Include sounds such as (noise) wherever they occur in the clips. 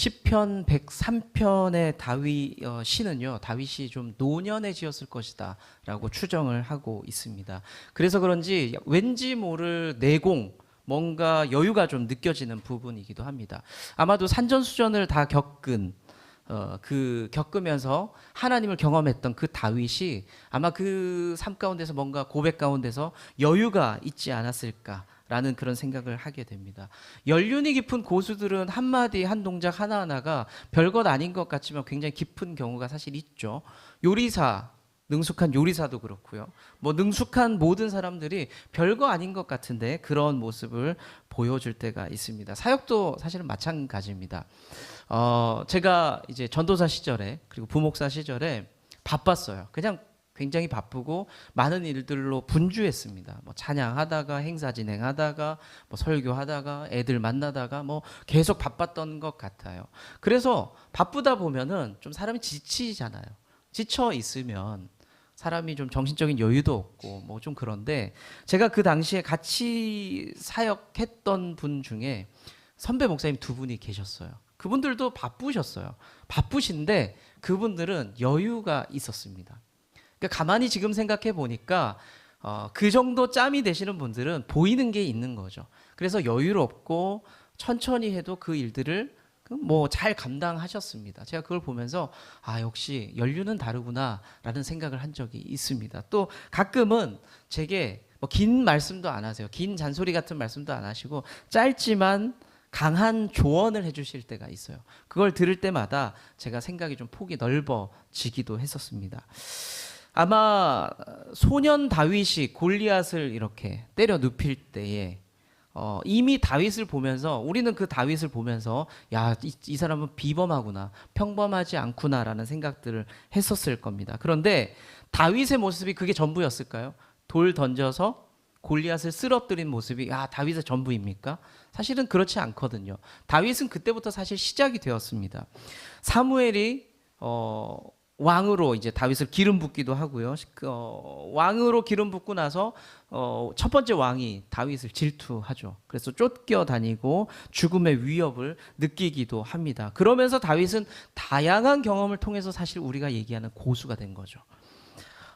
시편 103편의 다윗 어, 시는요. 다윗이 좀 노년에 지었을 것이다라고 추정을 하고 있습니다. 그래서 그런지 왠지 모를 내공 뭔가 여유가 좀 느껴지는 부분이기도 합니다. 아마도 산전수전을 다 겪은 어, 그 겪으면서 하나님을 경험했던 그 다윗이 아마 그 삶 가운데서 뭔가 고백 가운데서 여유가 있지 않았을까 라는 그런 생각을 하게 됩니다. 연륜이 깊은 고수들은 한 마디 한 동작 하나 하나가 별것 아닌 것 같지만 굉장히 깊은 경우가 사실 있죠. 요리사 능숙한 요리사도 그렇고요. 뭐 능숙한 모든 사람들이 별거 아닌 것 같은데 그런 모습을 보여줄 때가 있습니다. 사역도 사실은 마찬가지입니다. 어, 제가 이제 전도사 시절에 그리고 부목사 시절에 바빴어요. 그냥 굉장히 바쁘고 많은 일들로 분주했습니다. 뭐 찬양하다가 행사 진행하다가 뭐 설교하다가 애들 만나다가 뭐 계속 바빴던 것 같아요. 그래서 바쁘다 보면은 좀 사람이 지치잖아요. 지쳐 있으면 사람이 좀 정신적인 여유도 없고 뭐 좀 그런데 제가 그 당시에 같이 사역했던 분 중에 선배 목사님 두 분이 계셨어요. 그분들도 바쁘셨어요. 바쁘신데 그분들은 여유가 있었습니다. 그러니까 가만히 지금 생각해 보니까 어, 그 정도 짬이 되시는 분들은 보이는 게 있는 거죠. 그래서 여유롭고 천천히 해도 그 일들을 뭐 잘 감당하셨습니다. 제가 그걸 보면서 아 역시 연륜은 다르구나라는 생각을 한 적이 있습니다. 또 가끔은 제게 뭐 긴 말씀도 안 하세요. 긴 잔소리 같은 말씀도 안 하시고 짧지만 강한 조언을 해주실 때가 있어요. 그걸 들을 때마다 제가 생각이 좀 폭이 넓어지기도 했었습니다. 아마 소년 다윗이 골리앗을 이렇게 때려 눕힐 때에 어, 이미 다윗을 보면서 우리는 그 다윗을 보면서 야 이 이 사람은 비범하구나 평범하지 않구나라는 생각들을 했었을 겁니다. 그런데 다윗의 모습이 그게 전부였을까요? 돌 던져서 골리앗을 쓰러뜨린 모습이 야 다윗의 전부입니까? 사실은 그렇지 않거든요. 다윗은 그때부터 사실 시작이 되었습니다. 사무엘이 어, 왕으로 이제 다윗을 기름 붓기도 하고요. 그, 어, 왕으로 기름 붓고 나서 어, 첫 번째 왕이 다윗을 질투하죠. 그래서 쫓겨 다니고 죽음의 위협을 느끼기도 합니다. 그러면서 다윗은 다양한 경험을 통해서 사실 우리가 얘기하는 고수가 된 거죠.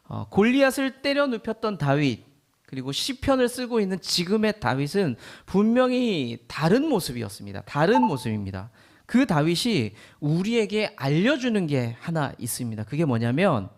어, 골리앗을 때려 눕혔던 다윗 그리고 시편을 쓰고 있는 지금의 다윗은 분명히 다른 모습이었습니다. 다른 모습입니다. 그 다윗이 우리에게 알려주는 게 하나 있습니다. 그게 뭐냐면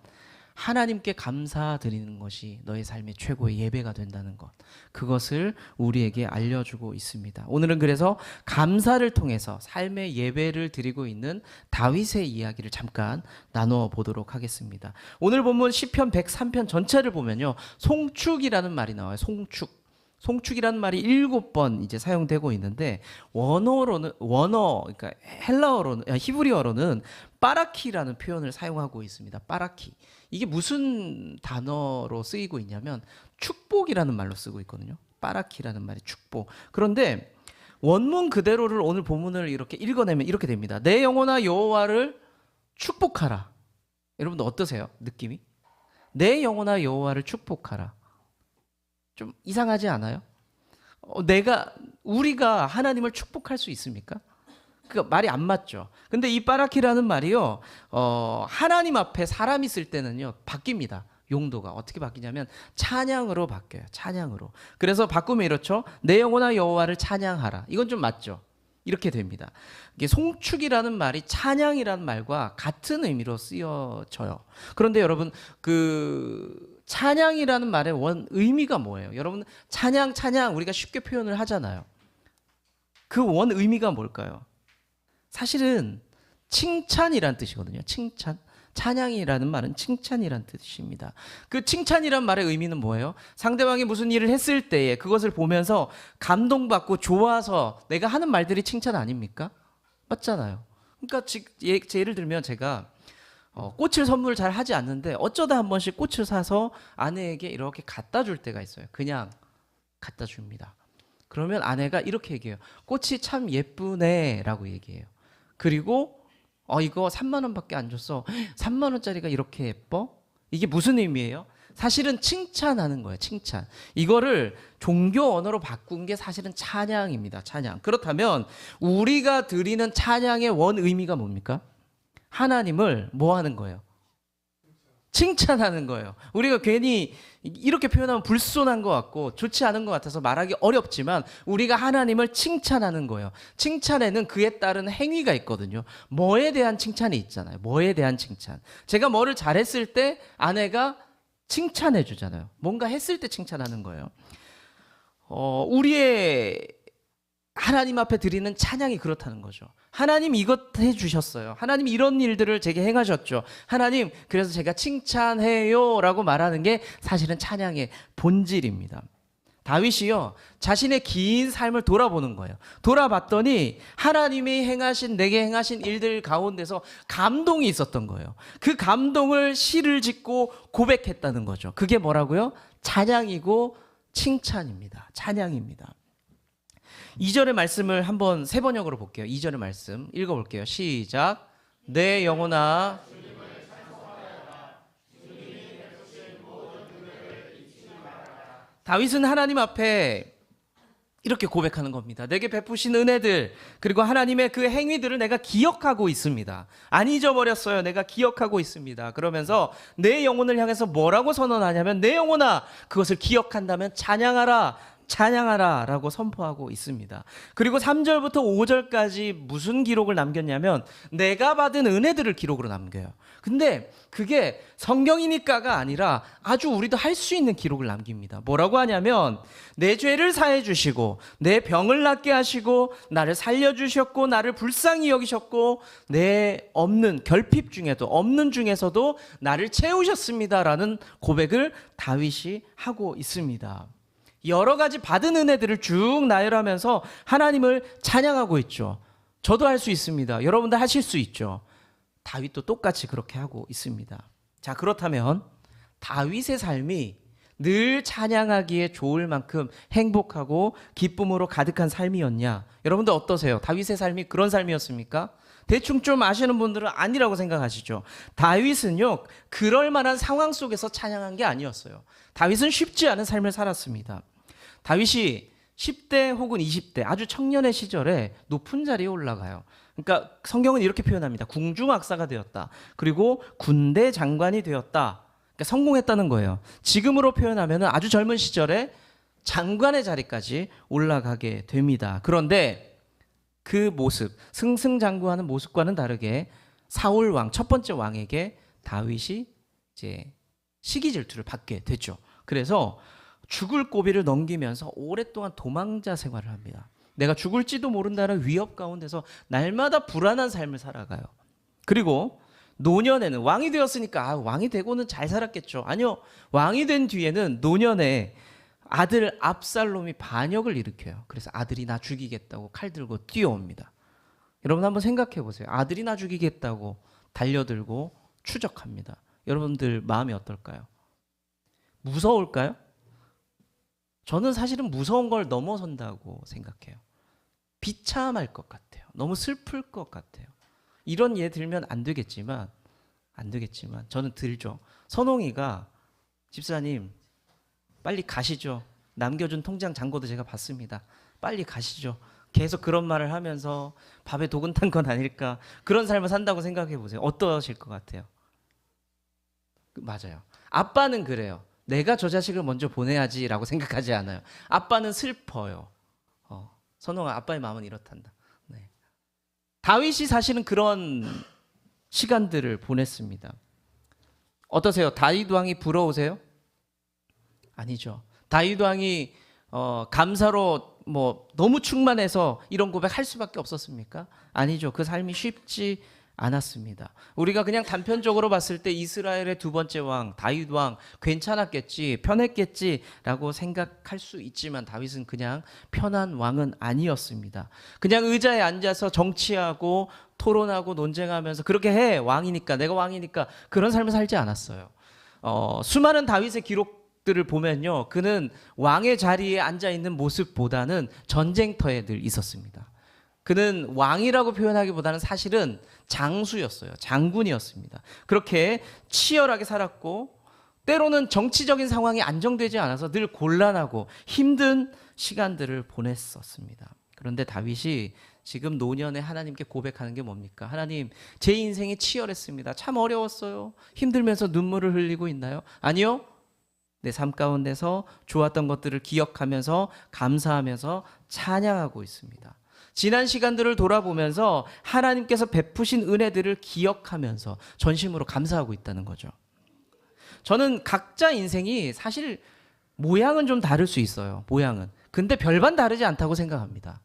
하나님께 감사드리는 것이 너의 삶의 최고의 예배가 된다는 것. 그것을 우리에게 알려주고 있습니다. 오늘은 그래서 감사를 통해서 삶의 예배를 드리고 있는 다윗의 이야기를 잠깐 나누어 보도록 하겠습니다. 오늘 본문 시편 103편 전체를 보면요. 송축이라는 말이 나와요. 송축. 송축이라는 말이 일곱 번 이제 사용되고 있는데 원어로는 원어 그러니까 헬라어로는 아, 히브리어로는 빠라키라는 표현을 사용하고 있습니다. 빠라키. 이게 무슨 단어로 쓰이고 있냐면 축복이라는 말로 쓰고 있거든요. 빠라키라는 말이 축복. 그런데 원문 그대로를 오늘 본문을 이렇게 읽어내면 이렇게 됩니다. 내 영혼아 여호와를 축복하라. 여러분들 어떠세요? 느낌이? 내 영혼아 여호와를 축복하라. 좀 이상하지 않아요? 어, 내가 우리가 하나님을 축복할 수 있습니까? 그 말이 안 맞죠. 근데 이 빠라키라는 말이요, 어, 하나님 앞에 사람 있을 때는요 바뀝니다. 용도가 어떻게 바뀌냐면 찬양으로 바뀌어요. 찬양으로. 그래서 바꾸면 이렇죠. 내 영혼아 여호와를 찬양하라. 이건 좀 맞죠. 이렇게 됩니다. 이게 송축이라는 말이 찬양이라는 말과 같은 의미로 쓰여져요. 그런데 여러분 그 찬양이라는 말의 원 의미가 뭐예요? 여러분 찬양 찬양 우리가 쉽게 표현을 하잖아요. 그 원 의미가 뭘까요? 사실은 칭찬이란 뜻이거든요. 칭찬. 찬양이라는 말은 칭찬이란 뜻입니다. 그 칭찬이란 말의 의미는 뭐예요? 상대방이 무슨 일을 했을 때에 그것을 보면서 감동받고 좋아서 내가 하는 말들이 칭찬 아닙니까? 맞잖아요. 그러니까 지- 예, 제 예를 들면 제가 어, 꽃을 선물 잘 하지 않는데 어쩌다 한 번씩 꽃을 사서 아내에게 이렇게 갖다 줄 때가 있어요. 그냥 갖다 줍니다. 그러면 아내가 이렇게 얘기해요. 꽃이 참 예쁘네라고 얘기해요. 그리고 어 이거 3만 원밖에 안 줬어. (gasps) 3만 원짜리가 이렇게 예뻐? 이게 무슨 의미예요? 사실은 칭찬하는 거예요. 칭찬. 이거를 종교 언어로 바꾼 게 사실은 찬양입니다. 찬양. 그렇다면 우리가 드리는 찬양의 원 의미가 뭡니까? 하나님을 뭐 하는 거예요? 칭찬하는 거예요. 우리가 괜히 이렇게 표현하면 불손한 것 같고 좋지 않은 것 같아서 말하기 어렵지만 우리가 하나님을 칭찬하는 거예요. 칭찬에는 그에 따른 행위가 있거든요. 뭐에 대한 칭찬이 있잖아요. 뭐에 대한 칭찬. 제가 뭐를 잘했을 때 아내가 칭찬해 주잖아요. 뭔가 했을 때 칭찬하는 거예요. 어, 우리의 하나님 앞에 드리는 찬양이 그렇다는 거죠. 하나님 이것 해 주셨어요. 하나님 이런 일들을 제게 행하셨죠. 하나님 그래서 제가 칭찬해요라고 말하는 게 사실은 찬양의 본질입니다. 다윗이요 자신의 긴 삶을 돌아보는 거예요. 돌아봤더니 하나님이 행하신 내게 행하신 일들 가운데서 감동이 있었던 거예요. 그 감동을 시를 짓고 고백했다는 거죠. 그게 뭐라고요? 찬양이고 칭찬입니다. 찬양입니다. 2절의 말씀을 한번 세 번역으로 볼게요. 2절의 말씀 읽어 볼게요. 시작. 내 영혼아 다윗은 하나님 앞에 이렇게 고백하는 겁니다. 내게 베푸신 은혜들 그리고 하나님의 그 행위들을 내가 기억하고 있습니다. 안 잊어버렸어요. 내가 기억하고 있습니다. 그러면서 내 영혼을 향해서 뭐라고 선언하냐면 내 영혼아 그것을 기억한다면 찬양하라. 찬양하라 라고 선포하고 있습니다. 그리고 3절부터 5절까지 무슨 기록을 남겼냐면 내가 받은 은혜들을 기록으로 남겨요. 근데 그게 성경이니까가 아니라 아주 우리도 할 수 있는 기록을 남깁니다. 뭐라고 하냐면 내 죄를 사해 주시고 내 병을 낫게 하시고 나를 살려 주셨고 나를 불쌍히 여기셨고 내 없는 결핍 중에도 없는 중에서도 나를 채우셨습니다라는 고백을 다윗이 하고 있습니다. 여러 가지 받은 은혜들을 쭉 나열하면서 하나님을 찬양하고 있죠. 저도 할 수 있습니다. 여러분들 하실 수 있죠. 다윗도 똑같이 그렇게 하고 있습니다. 자, 그렇다면 다윗의 삶이 늘 찬양하기에 좋을 만큼 행복하고 기쁨으로 가득한 삶이었냐? 여러분들 어떠세요? 다윗의 삶이 그런 삶이었습니까? 대충 좀 아시는 분들은 아니라고 생각하시죠. 다윗은요, 그럴 만한 상황 속에서 찬양한 게 아니었어요. 다윗은 쉽지 않은 삶을 살았습니다. 다윗이 10대 혹은 20대 아주 청년의 시절에 높은 자리에 올라가요. 그러니까 성경은 이렇게 표현합니다. 궁중악사가 되었다. 그리고 군대 장관이 되었다. 그러니까 성공했다는 거예요. 지금으로 표현하면 아주 젊은 시절에 장관의 자리까지 올라가게 됩니다. 그런데 그 모습, 승승장구하는 모습과는 다르게 사울 왕, 첫 번째 왕에게 다윗이 이제 시기 질투를 받게 되죠. 그래서 죽을 고비를 넘기면서 오랫동안 도망자 생활을 합니다. 내가 죽을지도 모른다는 위협 가운데서 날마다 불안한 삶을 살아가요. 그리고 노년에는 왕이 되었으니까 아, 왕이 되고는 잘 살았겠죠. 아니요. 왕이 된 뒤에는 노년에 아들 압살롬이 반역을 일으켜요. 그래서 아들이 나 죽이겠다고 칼 들고 뛰어옵니다. 여러분 한번 생각해 보세요. 아들이 나 죽이겠다고 달려들고 추적합니다. 여러분들 마음이 어떨까요? 무서울까요? 저는 사실은 무서운 걸 넘어선다고 생각해요. 비참할 것 같아요. 너무 슬플 것 같아요. 이런 예 들면 안 되겠지만 안 되겠지만 저는 들죠. 선홍이가 집사님 빨리 가시죠. 남겨준 통장 잔고도 제가 봤습니다. 빨리 가시죠. 계속 그런 말을 하면서 밥에 독은 탄 건 아닐까 그런 삶을 산다고 생각해 보세요. 어떠실 것 같아요? 맞아요. 아빠는 그래요. 내가 저 자식을 먼저 보내야지라고 (laughs) 생각하지 않아요. 아빠는 슬퍼요. 어, 선홍아, 아빠의 마음은 이렇단다. 네. 다윗이 사실은 그런 시간들을 보냈습니다. 어떠세요? 다윗 왕이 부러우세요? 아니죠. 다윗 왕이 어, 감사로 뭐 너무 충만해서 이런 고백 할 수밖에 없었습니까? 아니죠. 그 삶이 쉽지 않았습니다. 우리가 그냥 단편적으로 봤을 때 이스라엘의 두 번째 왕 다윗 왕 괜찮았겠지 편했겠지라고 생각할 수 있지만 다윗은 그냥 편한 왕은 아니었습니다. 그냥 의자에 앉아서 정치하고 토론하고 논쟁하면서 그렇게 해 왕이니까 내가 왕이니까 그런 삶을 살지 않았어요. 어, 수많은 다윗의 기록 들을 보면요, 그는 왕의 자리에 앉아 있는 모습보다는 전쟁터에 늘 있었습니다. 그는 왕이라고 표현하기보다는 사실은 장수였어요. 장군이었습니다. 그렇게 치열하게 살았고 때로는 정치적인 상황이 안정되지 않아서 늘 곤란하고 힘든 시간들을 보냈었습니다. 그런데 다윗이 지금 노년에 하나님께 고백하는 게 뭡니까? 하나님, 제 인생이 치열했습니다. 참 어려웠어요. 힘들면서 눈물을 흘리고 있나요? 아니요. 내 삶 가운데서 좋았던 것들을 기억하면서 감사하면서 찬양하고 있습니다. 지난 시간들을 돌아보면서 하나님께서 베푸신 은혜들을 기억하면서 전심으로 감사하고 있다는 거죠. 저는 각자 인생이 사실 모양은 좀 다를 수 있어요. 모양은. 근데 별반 다르지 않다고 생각합니다.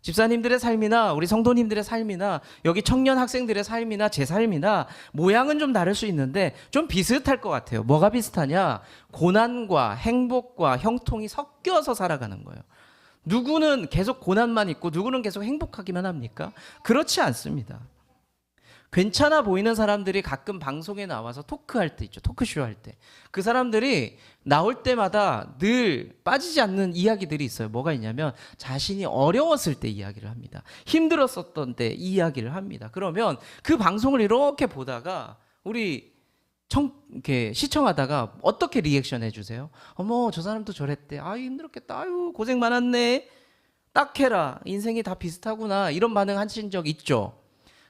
집사님들의 삶이나 우리 성도님들의 삶이나 여기 청년 학생들의 삶이나 제 삶이나 모양은 좀 다를 수 있는데 좀 비슷할 것 같아요. 뭐가 비슷하냐? 고난과 행복과 형통이 섞여서 살아가는 거예요. 누구는 계속 고난만 있고 누구는 계속 행복하기만 합니까? 그렇지 않습니다. 괜찮아 보이는 사람들이 가끔 방송에 나와서 토크할 때 있죠. 토크쇼 할 때. 그 사람들이 나올 때마다 늘 빠지지 않는 이야기들이 있어요. 뭐가 있냐면 자신이 어려웠을 때 이야기를 합니다. 힘들었었던 때 이야기를 합니다. 그러면 그 방송을 이렇게 보다가 우리 청, 이렇게 시청하다가 어떻게 리액션 해주세요? 어머, 저 사람도 저랬대. 아유, 힘들었겠다. 아유, 고생 많았네. 딱 해라. 인생이 다 비슷하구나. 이런 반응 하신 적 있죠?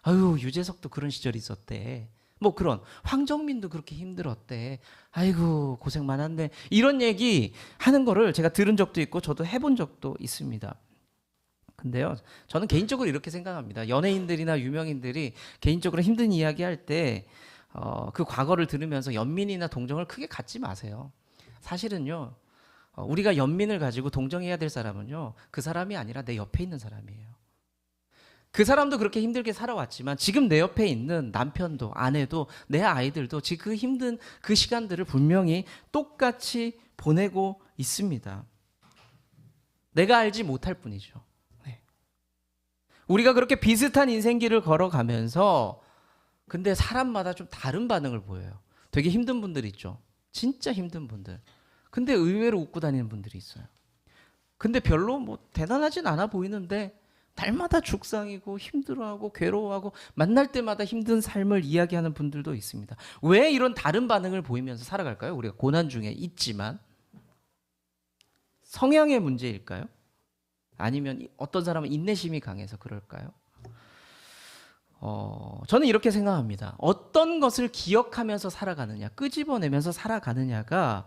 아유, 유재석도 그런 시절이 있었대. 뭐 그런. 황정민도 그렇게 힘들었대. 아이고, 고생 많았네. 이런 얘기 하는 거를 제가 들은 적도 있고 저도 해본 적도 있습니다. 근데요, 저는 개인적으로 이렇게 생각합니다. 연예인들이나 유명인들이 개인적으로 힘든 이야기 할 때, 어, 그 과거를 들으면서 연민이나 동정을 크게 갖지 마세요. 사실은요, 어, 우리가 연민을 가지고 동정해야 될 사람은요, 그 사람이 아니라 내 옆에 있는 사람이에요. 그 사람도 그렇게 힘들게 살아왔지만 지금 내 옆에 있는 남편도 아내도 내 아이들도 지금 그 힘든 그 시간들을 분명히 똑같이 보내고 있습니다. 내가 알지 못할 뿐이죠. 네. 우리가 그렇게 비슷한 인생길을 걸어가면서 근데 사람마다 좀 다른 반응을 보여요. 되게 힘든 분들 있죠. 진짜 힘든 분들. 근데 의외로 웃고 다니는 분들이 있어요. 근데 별로 뭐 대단하진 않아 보이는데 날마다 죽상이고 힘들어하고 괴로워하고 만날 때마다 힘든 삶을 이야기하는 분들도 있습니다. 왜 이런 다른 반응을 보이면서 살아갈까요? 우리가 고난 중에 있지만 성향의 문제일까요? 아니면 이- 어떤 사람은 인내심이 강해서 그럴까요? 어, 저는 이렇게 생각합니다. 어떤 것을 기억하면서 살아가느냐, 끄집어내면서 살아가느냐가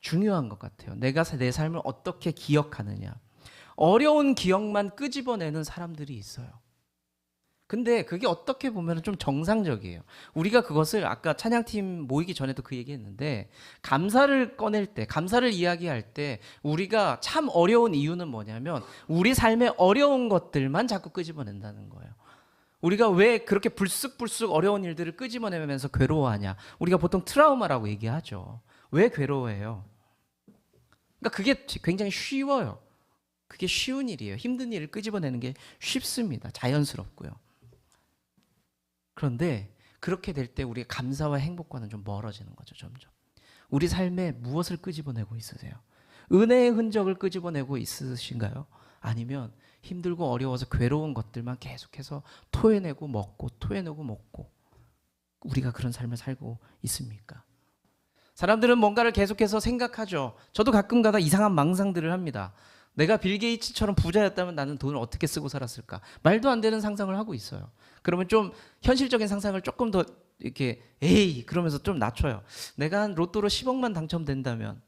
중요한 것 같아요. 내가 사- 내 삶을 어떻게 기억하느냐. 어려운 기억만 끄집어내는 사람들이 있어요. 근데 그게 어떻게 보면 좀 정상적이에요. 우리가 그것을 아까 찬양팀 모이기 전에도 그 얘기 했는데, 감사를 꺼낼 때, 감사를 이야기할 때, 우리가 참 어려운 이유는 뭐냐면, 우리 삶의 어려운 것들만 자꾸 끄집어낸다는 거예요. 우리가 왜 그렇게 불쑥불쑥 어려운 일들을 끄집어내면서 괴로워하냐? 우리가 보통 트라우마라고 얘기하죠. 왜 괴로워해요? 그러니까 그게 굉장히 쉬워요. 그게 쉬운 일이에요. 힘든 일을 끄집어내는 게 쉽습니다. 자연스럽고요. 그런데 그렇게 될 때 우리의 감사와 행복과는 좀 멀어지는 거죠, 점점. 우리 삶에 무엇을 끄집어내고 있으세요? 은혜의 흔적을 끄집어내고 있으신가요? 아니면 힘들고 어려워서 괴로운 것들만 계속해서 토해내고 먹고 토해내고 먹고 우리가 그런 삶을 살고 있습니까? 사람들은 뭔가를 계속해서 생각하죠. 저도 가끔가다 이상한 망상들을 합니다. 내가 빌 게이츠처럼 부자였다면 나는 돈을 어떻게 쓰고 살았을까? 말도 안 되는 상상을 하고 있어요. 그러면 좀 현실적인 상상을 조금 더 이렇게 에이 그러면서 좀 낮춰요. 내가 한 로또로 10억만 당첨된다면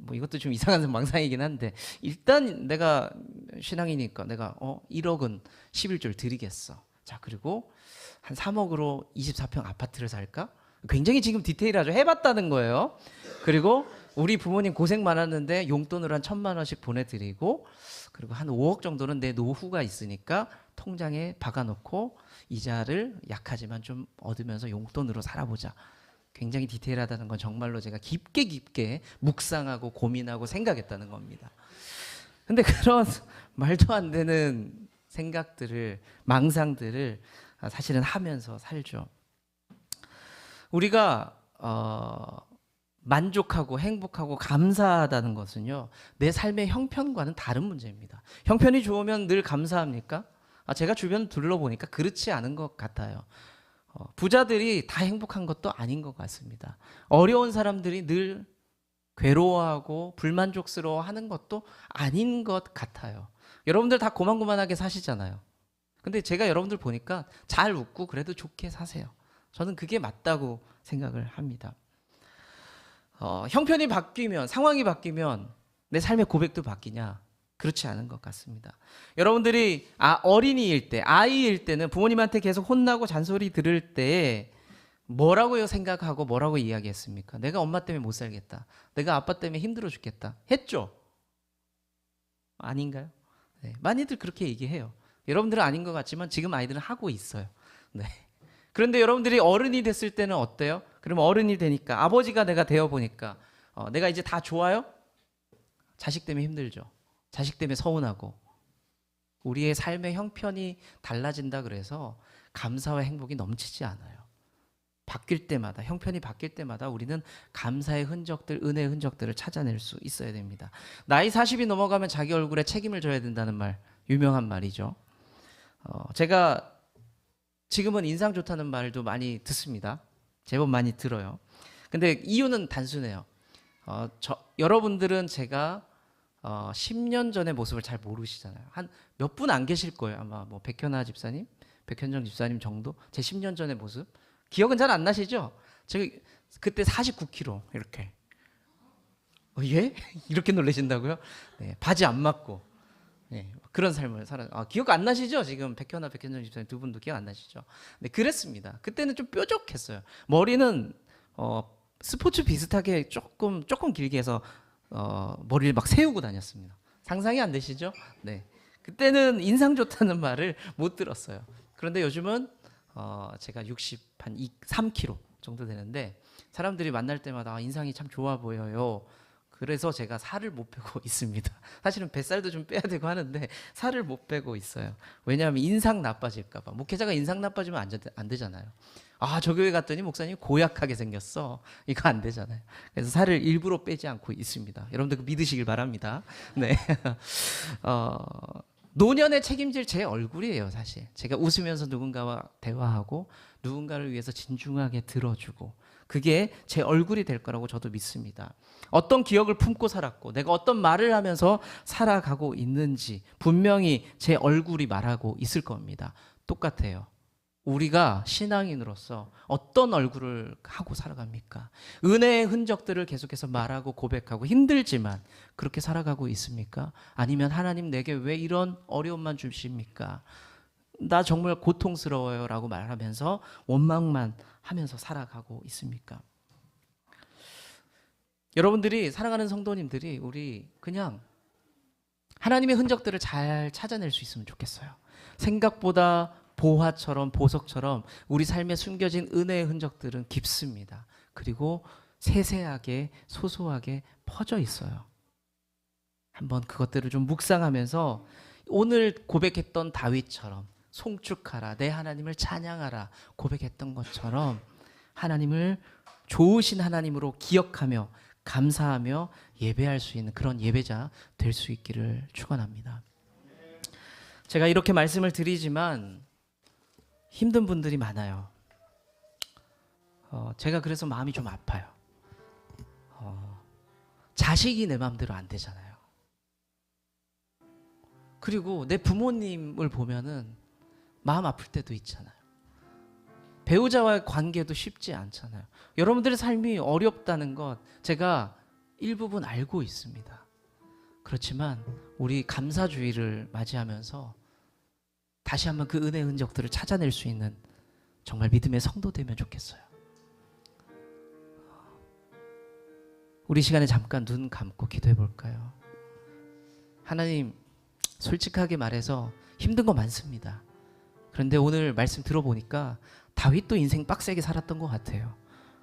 뭐 이것도 좀 이상한 (laughs) 망상이긴 한데 일단 내가 신앙이니까 내가 어 1억은 11절 드리겠어. 자 그리고 한 3억으로 24평 아파트를 살까? 굉장히 지금 디테일하죠. 해봤다는 거예요. 그리고 우리 부모님 고생 많았는데 용돈으로 한 천만 원씩 보내드리고 그리고 한 5억 정도는 내 노후가 있으니까 통장에 박아놓고 이자를 약하지만 좀 얻으면서 용돈으로 살아보자. 굉장히 디테일하다는 건 정말로 제가 깊게 깊게 묵상하고 고민하고 생각했다는 겁니다. 근데 그런 (laughs) 말도 안 되는 생각들을 망상들을 사실은 하면서 살죠. 우리가 어, 만족하고 행복하고 감사하다는 것은요 내 삶의 형편과는 다른 문제입니다. 형편이 좋으면 늘 감사합니까? 아, 제가 주변 둘러보니까 그렇지 않은 것 같아요. 어, 부자들이 다 행복한 것도 아닌 것 같습니다. 어려운 사람들이 늘 괴로워하고 불만족스러워 하는 것도 아닌 것 같아요. 여러분들 다 고만고만하게 사시잖아요. 근데 제가 여러분들 보니까 잘 웃고 그래도 좋게 사세요. 저는 그게 맞다고 생각을 합니다. 어, 형편이 바뀌면 상황이 바뀌면 내 삶의 고백도 바뀌냐? 그렇지 않은 것 같습니다. 여러분들이 아, 어린이일 때, 아이일 때는 부모님한테 계속 혼나고 잔소리 들을 때 뭐라고요 생각하고 뭐라고 이야기했습니까? 내가 엄마 때문에 못 살겠다. 내가 아빠 때문에 힘들어 죽겠다. 했죠? 아닌가요? 네, 많이들 그렇게 얘기해요. 여러분들은 아닌 것 같지만 지금 아이들은 하고 있어요. 네. 그런데 여러분들이 어른이 됐을 때는 어때요? 그럼 어른이 되니까 아버지가 내가 되어 보니까 어, 내가 이제 다 좋아요? 자식 때문에 힘들죠. 자식 때문에 서운하고 우리의 삶의 형편이 달라진다 그래서 감사와 행복이 넘치지 않아요. 바뀔 때마다 형편이 바뀔 때마다 우리는 감사의 흔적들, 은혜의 흔적들을 찾아낼 수 있어야 됩니다. 나이 40이 넘어가면 자기 얼굴에 책임을 져야 된다는 말 유명한 말이죠. 어, 제가 지금은 인상 좋다는 말도 많이 듣습니다. 제법 많이 들어요. 근데 이유는 단순해요. 어, 저, 여러분들은 제가 어, 10년 전의 모습을 잘 모르시잖아요. 한 몇 분 안 계실 거예요. 아마 뭐 백현아 집사님, 백현정 집사님 정도 제 10년 전의 모습 기억은 잘 안 나시죠? 제가 그때 49kg 이렇게 어, 예? (laughs) 이렇게 놀라신다고요? 네, 바지 안 맞고 네, 그런 삶을 살아. 아, 기억 안 나시죠? 지금 백현아, 백현정 집사님 두 분도 기억 안 나시죠? 네, 그랬습니다. 그때는 좀 뾰족했어요. 머리는 어, 스포츠 비슷하게 조금 조금 길게 해서 어, 머리를 막 세우고 다녔습니다. 상상이 안 되시죠? 네. 그때는 인상 좋다는 말을 못 들었어요. 그런데 요즘은 어, 제가 60한 3kg 정도 되는데 사람들이 만날 때마다 아, 인상이 참 좋아 보여요. 그래서 제가 살을 못 빼고 (laughs) 있습니다. 사실은 뱃살도 좀 빼야 되고 하는데 살을 못 빼고 있어요. 왜냐하면 인상 나빠질까봐. 목회자가 인상 나빠지면 안, 되- 안 되잖아요. 아, 저 교회 갔더니 목사님 고약하게 생겼어. 이거 안 되잖아요. 그래서 살을 일부러 빼지 않고 있습니다. 여러분들 그 믿으시길 바랍니다. 네. (laughs) 어, 노년에 책임질 제 얼굴이에요, 사실. 제가 웃으면서 누군가와 대화하고 누군가를 위해서 진중하게 들어주고 그게 제 얼굴이 될 거라고 저도 믿습니다. 어떤 기억을 품고 살았고 내가 어떤 말을 하면서 살아가고 있는지 분명히 제 얼굴이 말하고 있을 겁니다. 똑같아요. 우리가 신앙인으로서 어떤 얼굴을 하고 살아갑니까? 은혜의 흔적들을 계속해서 말하고 고백하고 힘들지만 그렇게 살아가고 있습니까? 아니면 하나님 내게 왜 이런 어려움만 주십니까? 나 정말 고통스러워요 라고 말하면서 원망만 하면서 살아가고 있습니까? 여러분들이 사랑하는 성도님들이 우리 그냥 하나님의 흔적들을 잘 찾아낼 수 있으면 좋겠어요. 생각보다 보화처럼 보석처럼 우리 삶에 숨겨진 은혜의 흔적들은 깊습니다. 그리고 세세하게 소소하게 퍼져 있어요. 한번 그것들을 좀 묵상하면서 오늘 고백했던 다윗처럼 송축하라 내 하나님을 찬양하라 고백했던 것처럼 하나님을 좋으신 하나님으로 기억하며 감사하며 예배할 수 있는 그런 예배자 될 수 있기를 축원합니다. 제가 이렇게 말씀을 드리지만 힘든 분들이 많아요. 어, 제가 그래서 마음이 좀 아파요. 어, 자식이 내 마음대로 안 되잖아요. 그리고 내 부모님을 보면은 마음 아플 때도 있잖아요. 배우자와의 관계도 쉽지 않잖아요. 여러분들의 삶이 어렵다는 것 제가 일부분 알고 있습니다. 그렇지만 우리 감사주의를 맞이하면서 다시 한번 그 은혜 흔적들을 찾아낼 수 있는 정말 믿음의 성도 되면 좋겠어요. 우리 시간에 잠깐 눈 감고 기도해 볼까요? 하나님 솔직하게 말해서 힘든 거 많습니다. 그런데 오늘 말씀 들어보니까 다윗도 인생 빡세게 살았던 것 같아요.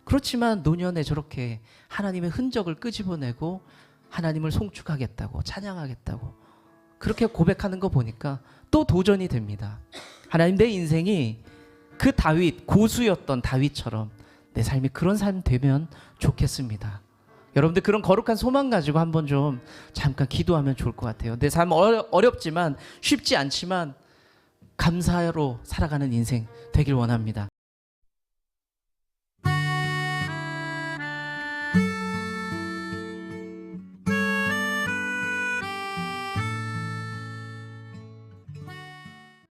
그렇지만 노년에 저렇게 하나님의 흔적을 끄집어내고 하나님을 송축하겠다고 찬양하겠다고 그렇게 고백하는 거 보니까 또 도전이 됩니다. 하나님 내 인생이 그 다윗 고수였던 다윗처럼 내 삶이 그런 삶 되면 좋겠습니다. 여러분들 그런 거룩한 소망 가지고 한번 좀 잠깐 기도하면 좋을 것 같아요. 내 삶 어렵지만 쉽지 않지만 감사로 살아가는 인생 되길 원합니다.